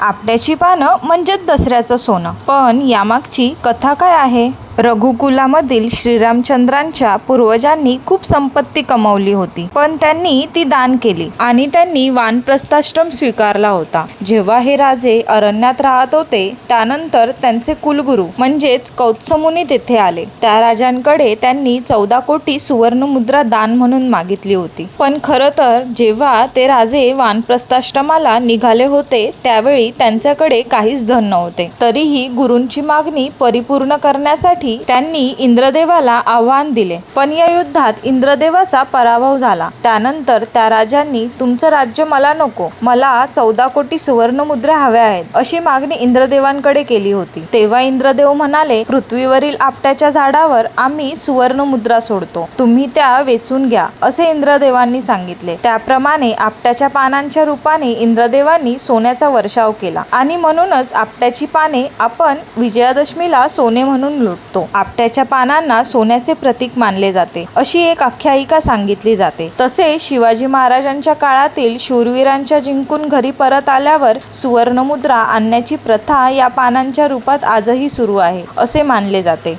आपट्याची पानं म्हणजेच दसऱ्याचं सोनं. पण यामागची कथा काय आहे? रघुकुलामधील श्रीरामचंद्रांच्या पूर्वजांनी खूप संपत्ती कमावली होती. पण त्यांनी ती दान केली आणि त्यांनी वानप्रस्थाश्रम स्वीकारला होता. जेव्हा हे राजे अरण्यात राहत होते त्यानंतर त्यांचे कुलगुरू म्हणजेच कौत्समुनी तेथे आले. त्या राजांकडे त्यांनी चौदा कोटी सुवर्ण मुद्रा दान म्हणून मागितली होती. पण खरं तर जेव्हा ते राजे वानप्रस्थाश्रमाला निघाले होते त्यावेळी त्यांच्याकडे काहीच धन नव्हते. तरीही गुरूंची मागणी परिपूर्ण करण्यासाठी त्यांनी इंद्रदेवाला आव्हान दिले. पण या युद्धात इंद्रदेवाचा पराभव झाला. त्यानंतर त्या राजांनी तुमचं राज्य मला नको. मला चौदा कोटी सुवर्ण मुद्रा हव्या आहेत. अशी मागणी इंद्रदेवांकडे केली होती. तेव्हा इंद्रदेव म्हणाले पृथ्वीवरील आपट्याच्या झाडावर आम्ही सुवर्ण मुद्रा सोडतो. तुम्ही त्या वेचून घ्या असे इंद्रदेवांनी सांगितले. त्याप्रमाणे आपट्याच्या पानांच्या रूपाने इंद्रदेवांनी सोन्याचा वर्षाव केला. आणि म्हणूनच आपट्याची पाने आपण विजयादशमीला सोने म्हणून लुटतो. आपट्याच्या पानांना सोन्याचे प्रतीक मानले जाते. अशी एक आख्यायिका सांगितली जाते. तसे शिवाजी महाराजांच्या काळातील शूरवीरांच्या जिंकून घरी परत आल्यावर सुवर्णमुद्रा आणण्याची प्रथा या पानांच्या रूपात आजही सुरू आहे असे मानले जाते.